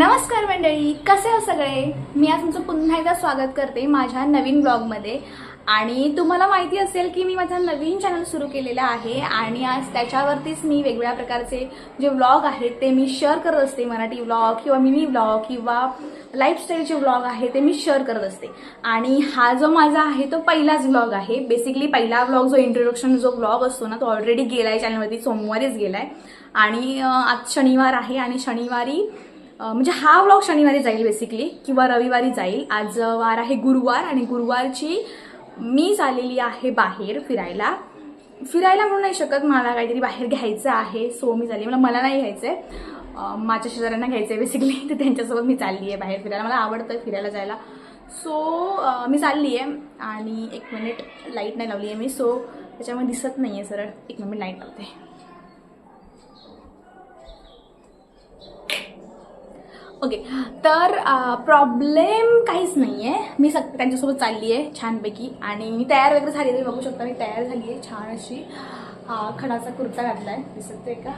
नमस्कार मंडळी कसे हो सगळे? मी आज तुमचं पुन्हा एकदा स्वागत करते माझ्या नवीन ब्लॉगमध्ये. आणि तुम्हाला माहिती असेल की मी माझा नवीन चॅनल सुरू केलेला आहे आणि आज त्याच्यावरतीच मी वेगवेगळ्या प्रकारचे जे व्लॉग आहेत ते मी शेअर करत असते. मराठी व्लॉग किंवा मिनी व्लॉग किंवा लाईफस्टाईलचे व्लॉग आहे ते मी शेअर करत असते. आणि हा जो माझा आहे तो पहिलाच व्लॉग आहे. बेसिकली पहिला व्लॉग जो इंट्रोडक्शन जो व्लॉग असतो ना तो ऑलरेडी गेला आहे चॅनलवरती सोमवारीच गेला आहे आणि आज शनिवार आहे आणि शनिवारी म्हणजे हा व्लॉग शनिवारी जाईल बेसिकली किंवा रविवारी जाईल. आज वार आहे गुरुवार आणि गुरुवारची मी चाललेली आहे बाहेर फिरायला. फिरायला म्हणून नाही शकत मला काहीतरी बाहेर घ्यायचं आहे. सो मी चालली. मला मला नाही घ्यायचं आहे माझ्या शेजाऱ्यांना घ्यायचं आहे बेसिकली तर त्यांच्यासोबत मी चालली आहे बाहेर फिरायला. मला आवडतं फिरायला जायला. सो मी चालली आहे आणि एक मिनिट लाइट नाही लावली आहे मी. सो त्याच्यामुळे दिसत नाही आहे सरळ. एक मिनिट लाइट लावते. ओके तर प्रॉब्लेम काहीच नाही आहे मी सग त्यांच्यासोबत चालली आहे छानपैकी. आणि मी तयार वगैरे झाली तुम्ही बघू शकता मी तयार झाली आहे छान अशी खडाचा कुर्ता घातला आहे दिसत आहे का?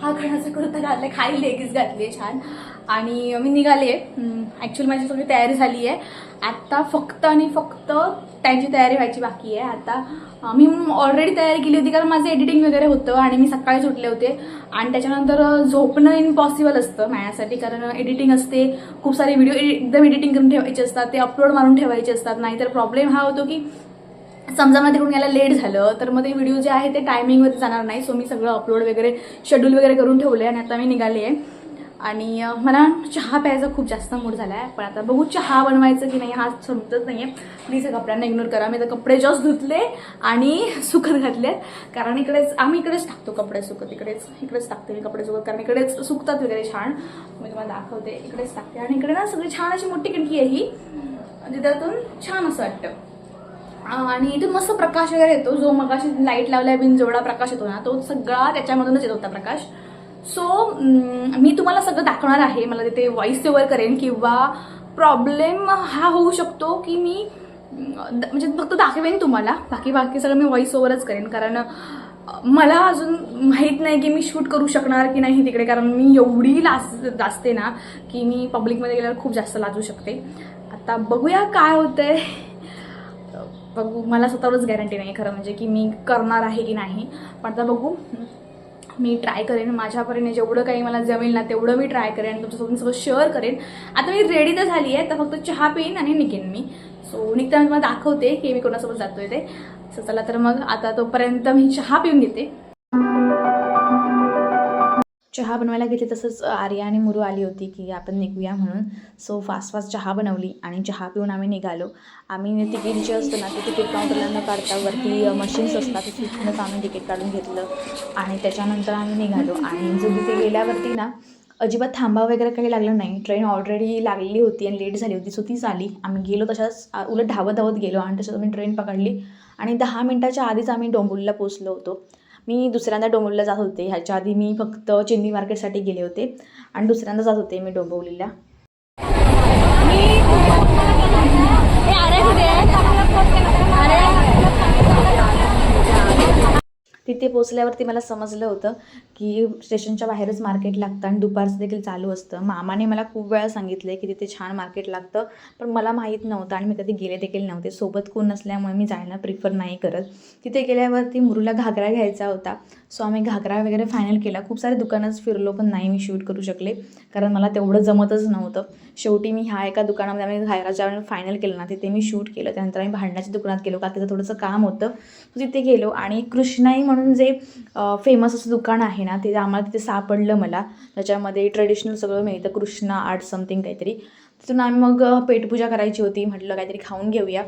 हा खणाचा कुर्ता घातला आहे खाली लेगीच घातली आहे छान. आणि मी निघाले. आहे ॲक्च्युली माझी सगळी तयारी झाली आहे. आत्ता फक्त आणि फक्त त्यांची तयारी व्हायची बाकी आहे. आता मी ऑलरेडी तयारी केली होती कारण माझं एडिटिंग वगैरे होतं आणि मी सकाळीच उठले होते. आणि त्याच्यानंतर झोपणं इम्पॉसिबल असतं माझ्यासाठी कारण एडिटिंग असते. खूप सारे व्हिडिओ एकदम एडिटिंग करून ठेवायचे असतात. ते अपलोड मारून ठेवायचे असतात. नाहीतर प्रॉब्लेम हा होतो की समजा मला तिकडून यायला लेट झालं तर मग ते व्हिडिओ जे आहे ते टायमिंगवरती जाणार नाही. सो मी सगळं अपलोड वगैरे शेड्यूल वगैरे करून ठेवले आणि आता मी निघाले आहे. आणि मला चहा प्यायचा खूप जास्त मूड झाला आहे पण आता बघू चहा बनवायचं की नाही हा समजत नाही आहे प्लीज या कपड्यांना इग्नोर करा. मी तर कपडे जस्ट धुतले आणि सुकत घातले कारण इकडेच आम्ही इकडेच टाकतो कपडे सुकत. इकडेच इकडेच टाकते मी कपडे सुकत. कारण इकडेच सुकतात वगैरे छान. मी तुम्हाला दाखवते. इकडेच टाकते. आणि इकडे ना सगळी छान अशी मोठी खिडकी आहे ही. म्हणजे त्यातून छान असं वाटतं. आणि इथून मस्त प्रकाश वगैरे येतो. जो मगाशी लाइट लावल्या बिन जेवढा प्रकाश येतो ना तो सगळा त्याच्यामधूनच येत होता प्रकाश. सो मी तुम्हाला सगळं दाखवणार आहे. मला तिथे व्हॉइस ओव्हर करेन किंवा प्रॉब्लेम हा होऊ शकतो की मी द- म्हणजे फक्त दाखवेन तुम्हाला. बाकी बाकी सगळं मी व्हॉइस ओव्हरच करेन. कारण मला अजून माहीत नाही की मी शूट करू शकणार की नाही तिकडे. कारण मी एवढी लाज लाजते ना की मी पब्लिकमध्ये गेल्यावर खूप जास्त लाजू शकते. आता बघूया काय होतंय. बघू मला स्वतःवरच गॅरंटी नाही खरं म्हणजे की मी करणार आहे की नाही. पण आता बघू मी ट्राय करेन. माझ्यापर्यंत जेवढं काही मला जमेल ना तेवढं मी ट्राय करेन तुमच्यासोबत सगळं शेअर करेन. आता मी रेडी तर झाली आहे तर फक्त चहा पिईन आणि निघेन मी. सो निघताना तुम्हाला दाखवते की मी कोणासोबत जातोय ते. सो चला तर मग आता तोपर्यंत मी चहा पिऊन घेते. चहा बनवायला घेतली तसंच आर्या आणि मुरू आली होती की आपण निघूया म्हणून. सो फास्ट फास्ट चहा बनवली आणि चहा पिऊन आम्ही निघालो. आम्ही तिकीट जे असतं ना ते तिकीट काउंटरला न काढता वरती मशीन्स असतात ते तिथूनच आम्ही तिकीट काढून घेतलं आणि त्याच्यानंतर आम्ही निघालो. आणि जो तिथे गेल्यावरती ना अजिबात थांबा वगैरे काही लागलं नाही. ट्रेन ऑलरेडी लागलेली होती आणि लेट झाली होती सो तीच आली. आम्ही गेलो तशाच उलट धावत धावत गेलो आणि तशाच आम्ही ट्रेन पकडली. आणि दहा मिनटाच्या आधीच आम्ही डोंबुलीला पोचलो होतो. मी दुसऱ्यांदा डोंबिवलीला जात होते. ह्याच्या आधी मी फक्त चिंदी मार्केटसाठी गेले होते. आणि दुसऱ्यांदा जात होते मी डोंबिवलीला. तिथे पोचल्यावरती मला समजलं होतं की स्टेशनच्या बाहेरच मार्केट लागतं आणि दुपारचं देखील चालू असतं. मामाने मला खूप वेळा सांगितलं की तिथे छान मार्केट लागतं पण मला माहीत नव्हतं आणि मी कधी गेले देखील नव्हते. सोबत कोण नसल्यामुळे मी जायला प्रिफर नाही करत. तिथे गेल्यावरती मुरूला घागरा घ्यायचा होता. सो आम्ही घागरा वगैरे फायनल केला. खूप सारे दुकानच फिरलो पण नाही मी शूट करू शकले कारण मला तेवढं जमतच नव्हतं. शेवटी मी ह्या एका दुकानामध्ये आम्ही घागराच्या फायनल केलं ना तिथे मी शूट केलं. त्यानंतर आम्ही भांडण्याच्या दुकानात गेलो का तिथं थोडंसं काम होतं. तिथे गेलो आणि कृष्णाई म्हणून म्हणून जे फेमस असं दुकान आहे ना ते आम्हाला तिथे सापडलं मला. त्याच्यामध्ये ट्रेडिशनल सगळं मिळतं कृष्णा आर्ट समथिंग काहीतरी. तिथून आम्ही मग पेटपूजा करायची होती म्हटलं काहीतरी खाऊन घेऊया.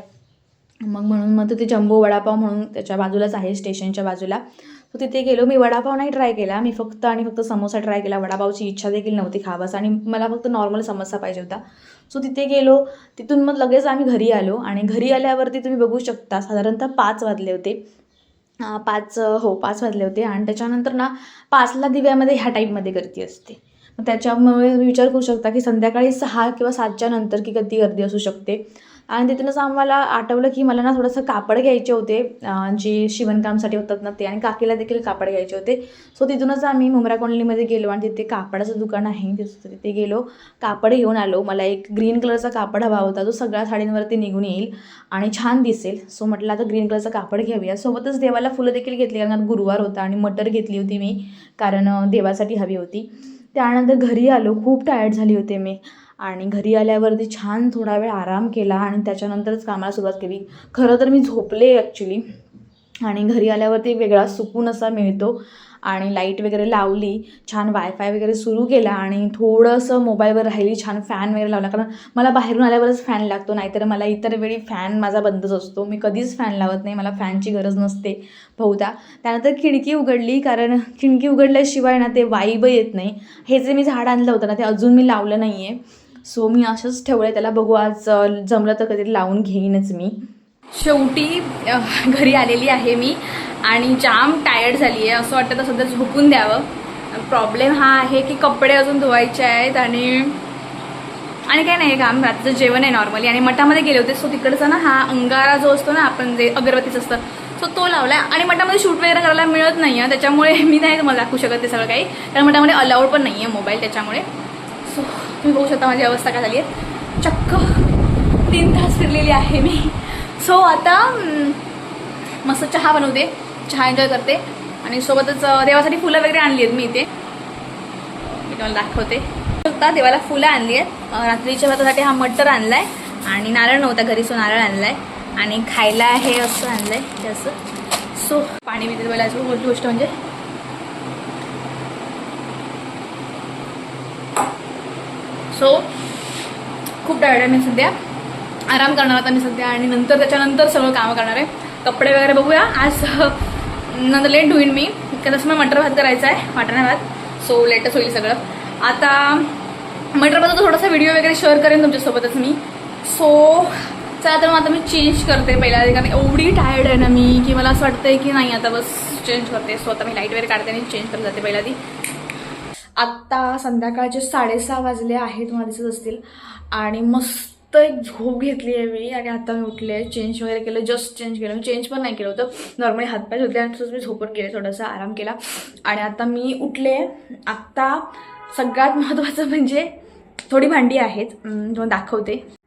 मग म्हणून मग तिथे जम्बो वडापाव म्हणून त्याच्या बाजूलाच आहे स्टेशनच्या बाजूला. तर तिथे गेलो. मी वडापाव नाही ट्राय केला. मी फक्त आणि फक्त समोसा ट्राय केला. वडापावची इच्छा देखील नव्हती खावास आणि मला फक्त नॉर्मल समोसा पाहिजे होता. सो तिथे गेलो. तिथून मग लगेच आम्ही घरी आलो आणि घरी आल्यावरती तुम्ही बघू शकता साधारणतः पाच वाजले होते. पाच हो पाच वाजले होते. आणि त्याच्यानंतर ना पाचला दिव्यामध्ये ह्या टाईपमध्ये गर्दी असते. मग त्याच्यामुळे विचार करू शकता की संध्याकाळी सहा किंवा सातच्या नंतर की कधी गर्दी असू शकते. आणि तिथूनच आम्हाला आठवलं की मला ना थोडंसं कापड घ्यायचे होते जे शिवणकामसाठी होतात ना ते आणि काकीला देखील कापड घ्यायचे होते. सो तिथूनच आम्ही मुंब्रा कॉलनीमध्ये गेलो आणि तिथे कापडाचं दुकान आहे. तिथं तिथे गेलो कापड घेऊन आलो. मला एक ग्रीन कलरचा कापड हवा होता. जो सगळ्या साडींवरती निघून येईल आणि छान दिसेल. सो म्हटलं आता ग्रीन कलरचं कापड घेऊया. सोबतच देवाला फुलं देखील घेतली कारण गुरुवार होता आणि मटर घेतली होती मी कारण देवासाठी हवी होती. त्यानंतर घरी आलो. खूप टायर्ड झाली होते मी. आणि घरी आल्यावरती छान थोडा वेळ आराम केला आणि त्याच्यानंतरच कामाला सुरुवात केली. खरं तर मी झोपले ॲक्च्युली आणि घरी आल्यावरती वेगळा सुकून असा मिळतो आणि लाइट वगैरे लावली छान वायफाय वगैरे सुरू केला आणि थोडंसं मोबाईलवर राहिली छान फॅन वगैरे लावला. कारण मला बाहेरून आल्यावरच फॅन लागतो नाहीतर मला इतर वेळी फॅन माझा बंदच असतो. मी कधीच फॅन लावत नाही मला फॅनची गरज नसते बहुधा. त्यानंतर खिडकी उघडली कारण खिडकी उघडल्याशिवाय ना ते वाईब येत नाही. हे जे मी झाड आणलं होतं ना ते अजून मी लावलं नाही आहे सो मी असंच ठेवलं आहे त्याला बघू आज जमलं तर कधी लावून घेईनच मी. शेवटी घरी आलेली आहे मी आणि जाम टायर्ड झाली आहे असं वाटतं तर सध्या झोपून द्यावं. प्रॉब्लेम हा आहे की कपडे अजून धुवायचे आहेत आणि आणि काय नाही काम रात्रीचं जेवण आहे नॉर्मली आणि मठामध्ये गेले होते सो तिकडचा ना हा अंगारा जो असतो ना आपण जे अगरबत्तीचं असतं सो तो लावला आणि मठामध्ये शूट वगैरे करायला मिळत नाही आहे त्याच्यामुळे मी नाही तुम्हाला दाखवू शकत ते सगळं काही. कारण मठामध्ये अलाउड पण नाही आहे मोबाईल त्याच्यामुळे. सो तुम्ही बघू शकता माझी अवस्था काय झाली आहे. चक्क तीन तास फिरलेली आहे मी. सो आता मस्त चहा बनवते. चहा एन्जॉय करते. आणि सोबतच देवासाठी फुलं वगैरे आणली आहेत मी इथे. मी तुम्हाला दाखवते. शकता देवाला फुलं आणली आहेत. रात्रीच्या भातासाठी हा मटर आणलाय. आणि नारळ नव्हता घरी सो नारळ आणलाय. आणि खायला हे असं आणलंय. ते असं. सो पाणी पिते पहिला अजून मोठी गोष्ट म्हणजे सो खूप टायर्ड आहे मी सध्या. आराम करणार आता मी सध्या आणि नंतर त्याच्यानंतर सगळं कामं करणार आहे. कपडे वगैरे बघूया. आज नंतर लेट होईन मी. कसं तसं मला मटर भात करायचा आहे वाटाणा भात. सो लेटच होईल सगळं. आता मटर भाताचा थोडासा व्हिडिओ वगैरे शेअर करेन तुमच्यासोबतच मी. सो चला तर मग आता मी चेंज करते पहिल्या कारण एवढी टायर्ड आहे ना मी की मला असं वाटतंय की नाही आता बस चेंज करते. सो आता मी लाइट वगैरे काढते आणि चेंज करत जाते पहिला आधी आत्ता संध्याकाळचे साडेसहा वाजले आहेत तुम्हाला दिसत असतील. आणि मस्त एक झोप घेतली आहे मी. आणि आता मी उठले चेंज वगैरे केलं जस्ट चेंज केलं. मी चेंज पण नाही केलं होतं. नॉर्मली हातपाय धुतले आणि तसंच मी झोपून गेले थोडासा आराम केला. आणि आता मी उठले. आत्ता सगळ्यात महत्त्वाचं म्हणजे थोडी भांडी आहेत. तुम्हाला दाखवते.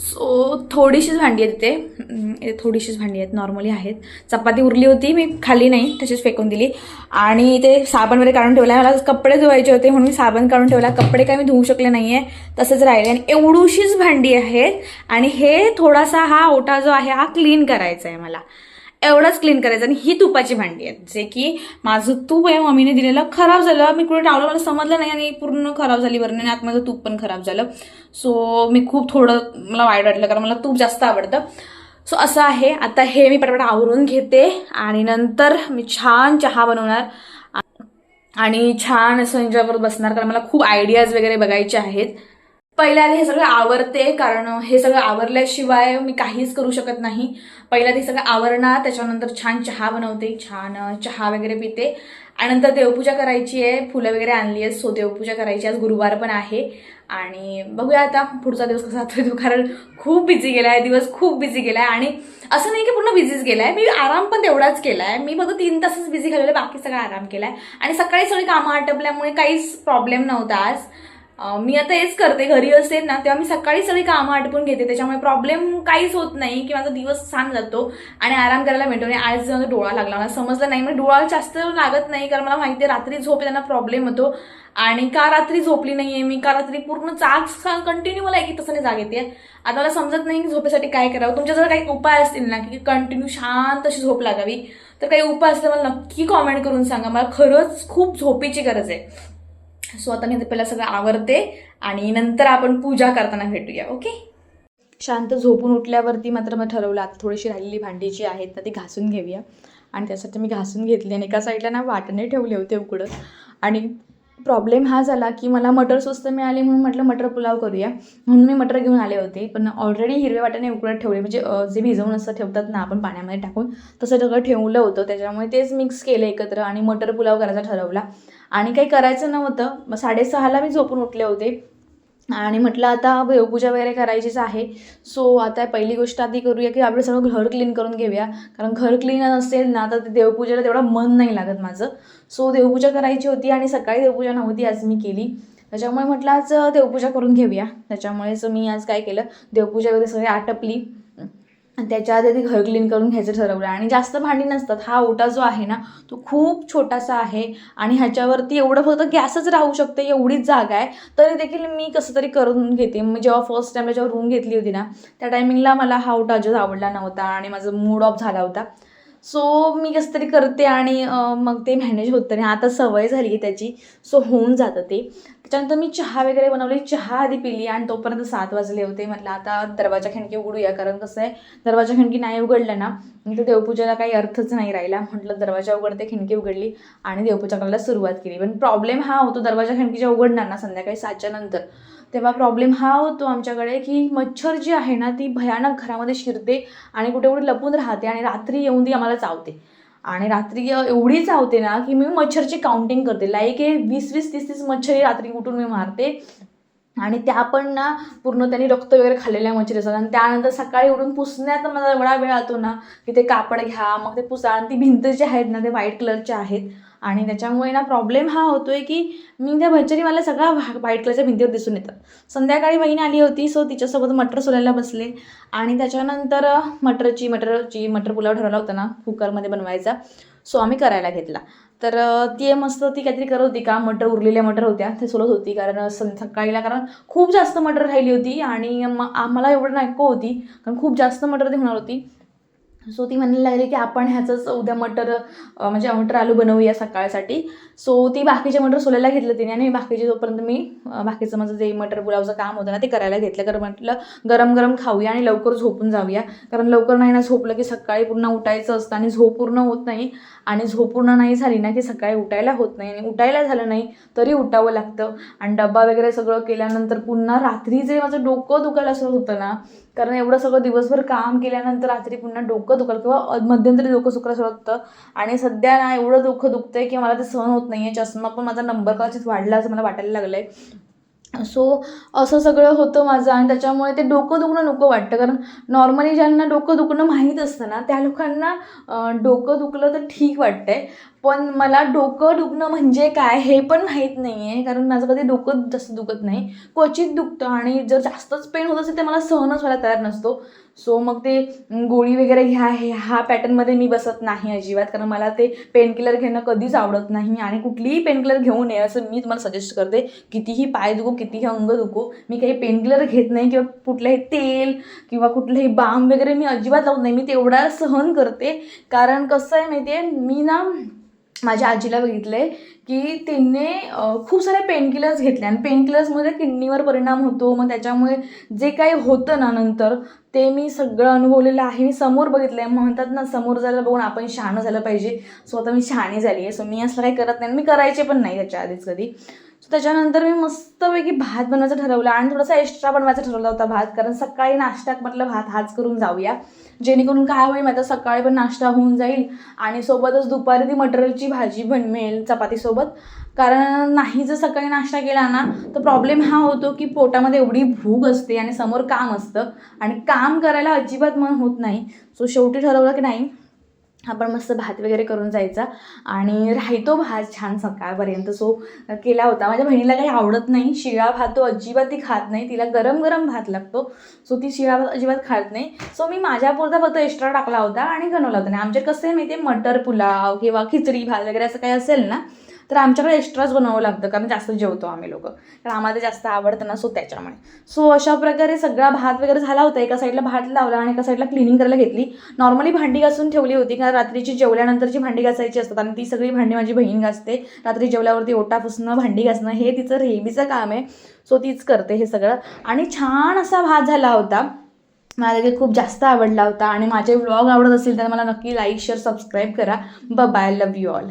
सो थोडीशीच भांडी आहेत इथे. थोडीशीच भांडी आहेत नॉर्मली आहेत. चपाती उरली होती मी खाली नाही तशीच फेकून दिली. आणि ते साबण वगैरे काढून ठेवला मला कपडे धुवायचे होते म्हणून मी साबण काढून ठेवला. कपडे काय मी धुवू शकले नाही आहे तसंच राहिले. आणि एवढीशीच भांडी आहेत. आणि हे थोडासा हा ओटा जो आहे हा क्लीन करायचा आहे मला. एवढंच क्लीन करायचं. आणि ही तुपाची भांडी आहेत. जे की माझं तूप आहे मम्मीने दिलेलं. खराब झालं. मी कुठे टावलं मला समजलं नाही आणि पूर्ण खराब झाली. बरं आणि आत माझं तूप पण खराब झालं. सो मी खूप थोडं मला वाईट वाटलं. कारण मला तूप जास्त आवडतं. सो असं आहे. आता हे मी पटापट आवरून घेते. आणि नंतर मी छान चहा बनवणार. आणि छान असं एन्जॉय करत बसणार. कारण मला खूप आयडियाज वगैरे बघायचे आहेत. पहिल्या आधी हे सगळं आवरते कारण हे सगळं आवरल्याशिवाय मी काहीच करू शकत नाही. पहिल्या आधी सगळं आवरणार त्याच्यानंतर छान चहा बनवते छान चहा वगैरे पिते. आणि नंतर देवपूजा करायची आहे फुलं वगैरे आणली आहेत सो देवपूजा करायची आज गुरुवार पण आहे. आणि बघूया आता पुढचा दिवस कसा जातोय तो कारण खूप बिझी गेला आहे दिवस खूप बिझी गेला आहे आणि असं नाही की पूर्ण बिझीच गेला आहे मी आराम पण तेवढाच केला आहे मी फक्त तीन तासच बिझी घालवले बाकी सगळा आराम केला आहे आणि सकाळी सगळी कामं आटपल्यामुळे काहीच प्रॉब्लेम नव्हता आज. मी आता हेच करते घरी असेल ना तेव्हा मी सकाळी सगळी कामं आटपून घेते. त्याच्यामुळे प्रॉब्लेम काहीच होत नाही की माझा दिवस छान जातो आणि आराम करायला मिळतो आणि आज माझा डोळा लागला मला समजलं नाही. म्हणजे डोळा जास्त लागत नाही कारण मला माहिती आहे रात्री झोप त्यांना प्रॉब्लेम होतो. आणि का रात्री झोपली नाहीये मी? का रात्री पूर्ण जाग कंटिन्यू मला एक तासाने जाग येते. आता मला समजत नाही की झोपेसाठी काय करावं. तुमच्याजवळ काही उपाय असतील ना की कंटिन्यू शांत अशी झोप लागावी तर काही उपाय असतील मला नक्की कॉमेंट करून सांगा. मला खरंच खूप झोपेची गरज आहे. सो आता मी पहिला सगळं आवरते आणि नंतर आपण पूजा करताना भेटूया ओके? शांत झोपून उठल्यावरती मात्र मग ठरवलं आता थोडीशी राहिलेली भांडी जी आहेत ना ती घासून घेऊया. आणि त्यासाठी मी घासून घेतली आणि एका साईडला ना वाटणे ठेवले होते उकडत. आणि प्रॉब्लेम हा झाला की मला मटर स्वस्त मिळाले म्हणून म्हटलं मटर पुलाव करूया. म्हणून मी मटर घेऊन आले होते पण ऑलरेडी हिरवे वाटाणे उकडत ठेवले. म्हणजे जे भिजवून असं ठेवतात ना आपण पाण्यामध्ये टाकून तसं सगळं ठेवलं होतं. त्याच्यामुळे तेच मिक्स केलं एकत्र आणि मटर पुलाव करायचा ठरवला. आणि काही करायचं नव्हतं. मग साडेसहाला मी झोपून उठले होते. आणि म्हटलं आता देवपूजा वगैरे करायचीच आहे. सो आता पहिली गोष्ट आधी करूया की आपलं सगळं घर क्लीन करून घेऊया. कारण घर क्लीन नसेल ना तर ते देवपूजेला तेवढं मन नाही लागत माझं. सो देवपूजा करायची होती आणि सकाळी देवपूजा नव्हती आज मी केली. त्याच्यामुळे म्हटलं आज देवपूजा करून घेऊया. त्याच्यामुळेच मी आज काय केलं देवपूजा वगैरे सगळी आटपली. त्याच्या आधी ते घर क्लीन करून घ्यायचं ठरवलं. आणि जास्त भांडी नसतात. हा ओटा जो आहे ना तो खूप छोटासा आहे आणि ह्याच्यावरती एवढं फक्त गॅसच राहू शकते एवढीच जागा आहे. तरी देखील मी कसं तरी करून घेते. मी जेव्हा फर्स्ट टाईमला जेव्हा रूम घेतली होती ना त्या टायमिंगला मला हा ओटा अजिबात आवडला नव्हता आणि माझा मूड ऑफ झाला होता. सो मी कसं तरी करते आणि मग ते मॅनेज होतं आणि आता सवय झाली आहे त्याची. सो होऊन जातं ते. त्याच्यानंतर मी चहा वगैरे बनवली. चहा आधी पिली आणि तोपर्यंत सात वाजले होते. म्हटलं आता दरवाजा खिडकी उघडूया. कारण कसं आहे दरवाजा खिडकी नाही उघडलं ना मग ते देवपूजेला काही अर्थच नाही राहिला. म्हटलं दरवाजा उघडते खिडकी उघडली आणि देवपूजा करायला सुरुवात केली. पण प्रॉब्लेम हा होतो दरवाजा खिडकीच्या उघडणार ना संध्याकाळी सातच्या नंतर. तेव्हा प्रॉब्लेम हा होतो आमच्याकडे की मच्छर जी आहे ना ती भयानक घरामध्ये शिरते आणि कुठे कुठे लपून राहते आणि रात्री येऊन ती आम्हाला चावते. आणि रात्री एवढी चावते ना की मी मच्छरची काउंटिंग करते. लाईक हे वीस वीस तीस तीस मच्छर रात्री उठून मी मारते. आणि त्या पण ना पूर्ण त्यांनी रक्त वगैरे खाल्लेल्या मच्छरी असतात आणि त्यानंतर सकाळी उठून पुसण्यात मला एवढा वेळ आतो ना की ते कापड घ्या मग ते पुसा. आणि ती भिंत जी आहेत ना ते व्हाईट कलरच्या आहेत. आणि त्याच्यामुळे ना प्रॉब्लेम हा होतो आहे की मी त्या मच्छरी मला सगळा व्हाईट कलरच्या भिंतीवर दिसून येतात संध्याकाळी बहीण आली होती सो तिच्यासोबत मटर सोलायला बसले. आणि त्याच्यानंतर मटरची मटरची मटर पुलाव ठरवला होता ना कुकरमध्ये बनवायचा. सो आम्ही करायला घेतला. तर ती मस्त ती काहीतरी करत होती का मटर उरलेल्या मटर होत्या ते सोलत होती. कारण सं सकाळीला कारण खूप जास्त मटर राहिली होती आणि मग आम्हाला एवढं नको होती. कारण खूप जास्त मटर ती होणार होती. सो ती म्हणायला लागली की आपण ह्याचंच उद्या मटर म्हणजे मटर आलू बनवूया सकाळसाठी. सो ती बाकीचे मटर सोलायला घेतलं तिने आणि बाकीचे जोपर्यंत मी बाकीचं माझं जे मटर पुलावचं काम होतं ना ते करायला घेतलं. कारण म्हटलं गरम गरम खाऊया आणि लवकर झोपून जाऊया. कारण लवकर नाही ना झोपलं की सकाळी पूर्ण उठायचं असतं आणि झोप पूर्ण होत नाही. आणि झोप पूर्ण नाही झाली ना की सकाळी उठायला होत नाही. आणि उठायला झालं नाही तरी उठावं लागतं. आणि डब्बा वगैरे सगळं केल्यानंतर पुन्हा रात्री जे माझं डोकं दुखायला सुरू होतं ना कारण एवढं सगळं दिवसभर काम केल्यानंतर रात्री पुन्हा डोकं दुखायला किंवा मध्यंतरी डोकं सुकायला सुरू होतं. आणि सध्या ना एवढं डोकं दुखतंय की मला ते सहन होत नाही आहे चष्मा पण माझा नंबर कदाचित वाढला असं मला वाटायला लागलं आहे सो असं सगळं होतं माझं आणि त्याच्यामुळे ते डोकं दुखणं नको वाटतं. कारण नॉर्मली ज्यांना डोकं दुखणं माहीत असतं ना त्या लोकांना डोकं दुखलं तर ठीक वाटतंय. पण मला डोकं दुखणं म्हणजे काय हे पण माहीत नाही आहे कारण माझं कधी डोकं जास्त दुखत नाही. क्वचित दुखतं आणि जर जास्तच पेन होत असेल तर मला सहनच व्हायला तयार नसतो. सो मग ते गोळी वगैरे घ्या हे हा पॅटर्नमध्ये मी बसत नाही अजिबात. कारण मला ते पेनकिलर घेणं कधीच आवडत नाही आणि कुठलीही पेनकिलर घेऊ नये असं मी तुम्हाला सजेस्ट करते. कितीही पाय दुखो कितीही अंग दुखो मी काही पेनकिलर घेत नाही किंवा कुठलंही तेल किंवा कुठलंही बाम वगैरे मी अजिबात लावत नाही. मी तेवढा सहन करते. कारण कसं आहे माहिती आहे मी ना माझ्या आजीला बघितलं आहे की तिने खूप सारे पेनकिलर्स घेतले आणि पेनकिलर्समध्ये किडनीवर परिणाम होतो. मग त्याच्यामुळे जे काही होतं ना नंतर ते मी सगळं अनुभवलेलं आहे. मी समोर बघितलं आहे म्हणतात ना समोर जायला बघून आपण शहाणं झालं पाहिजे. सो आता मी शहाणी झाली आहे. सो मी असं काही करत नाही. मी करायचे पण नाही त्याच्या आधीच कधी. सो त्याच्यानंतर मी मस्तपैकी भात बनवायचं ठरवलं. आणि थोडासा एक्स्ट्रा बनवायचा ठरवला होता भात. कारण सकाळी नाश्त्यात म्हटलं भात हाच करून जाऊया. जेणेकरून काय होईल माझा सकाळी पण नाश्ता होऊन जाईल. आणि सोबतच दुपारी ती मटरची भाजी बनवेल चपातीसोबत. कारण नाही जर सकाळी नाश्ता केला ना तर प्रॉब्लेम हा होतो की पोटामध्ये एवढी भूक असते आणि समोर काम असतं. आणि काम करायला अजिबात मन होत नाही. सो शेवटी ठरवलं की नाही आपण मस्त भात वगैरे करून जायचा. आणि राहतो भात छान सकाळपर्यंत. सो केला होता. माझ्या बहिणीला काही आवडत नाही. शिळा भात तो अजिबात ती खात नाही. तिला गरम गरम भात लागतो. सो ती शिळा भात अजिबात खात नाही. सो मी माझ्या पुरता फक्त एक्स्ट्रा टाकला होता आणि बनवला होता. आणि आमच्या कसं आहे माहिती आहे मटर पुलाव किंवा खिचडी भात वगैरे असं काही असेल ना तर आमच्याकडे एक्स्ट्राच बनवावं लागतं कारण जास्त जेवतो आम्ही लोक. कारण आम्हाला ते जास्त आवडतं ना सो त्याच्यामुळे. सो अशा प्रकारे सगळा भात वगैरे झाला होता. एका साईडला भात लावला आणि एका साईडला क्लिनिंग करायला घेतली. नॉर्मली भांडी घासून ठेवली होती कारण रात्रीची जेवल्यानंतरची भांडी घासायची असतात. आणि ती सगळी भांडी माझी बहीण घासते. रात्री जेवल्यावरती ओटा पुसणं भांडी घासणं हे तिचं रेबीचं काम आहे. सो तीच करते हे सगळं. आणि छान असा भात झाला होता. मला देखील खूप जास्त आवडला होता. आणि माझे व्लॉग आवडत असेल तर मला नक्की लाईक शेअर सबस्क्राईब करा. ब बाय लव यू ऑल